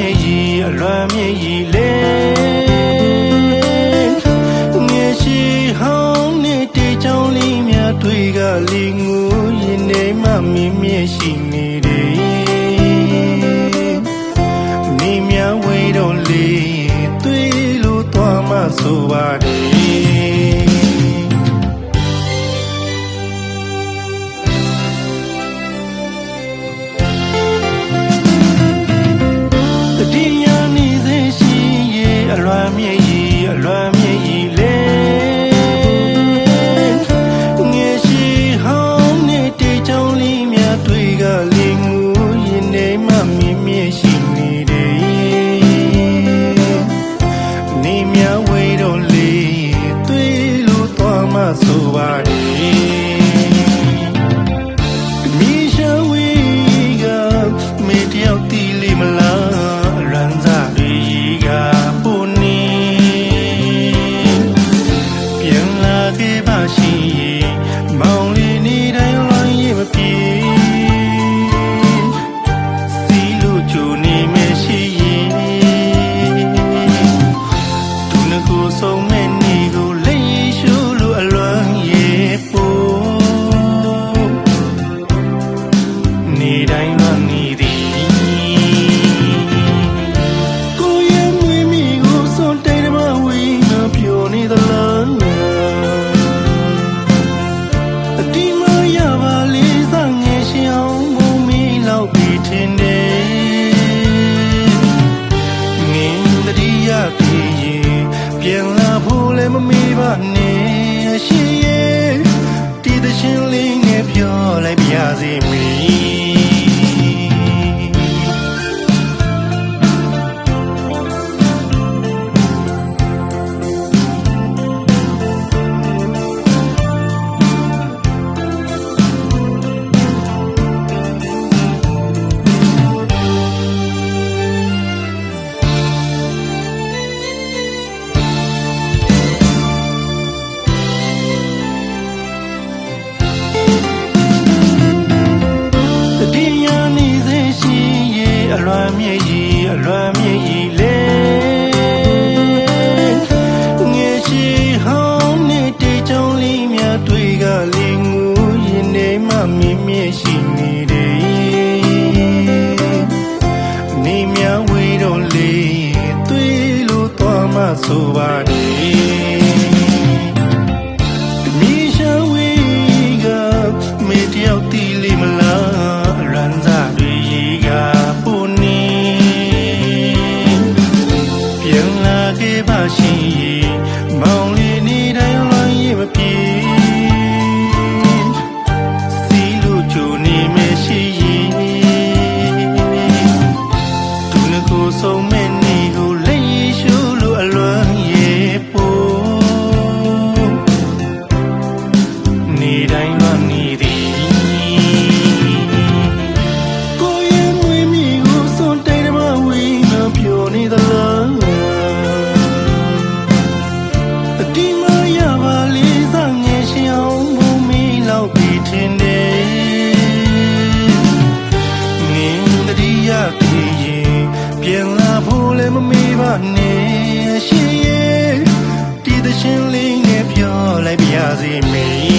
မြည်ရီအလွမ်းမြည်ရီလေငယ်ရှိဟောင်းနဲ့တေချောင်းလေးများတွေ့ကလေးငူရင်နေမှမင်းမြည်ရှိနေတယ်မိများဝေးတော့လေတွေ့လို့သွားမှဆိုပါတယ် ရဲ့ရှိရဲ့တည်တဲ့ရှင်လေးငယ်ပြောလိုက်ပါရစေမီ လွမ်းမြေကြီးအလွမ်းမြေကြီးလေငယ်ရှိဟောင်းနဲ့တေချောင်းလေးများတွေ့ကလေးငူရင်နေမှမြင်မြင်ရှိနေတယ်နေများဝေတော့လေတွေ့လို့သွားမှဆိုပါတယ် နေရှိရဲ့တည်တဲ့ရှင်လေးနဲ့ပြောလိုက်ပါရစေမေ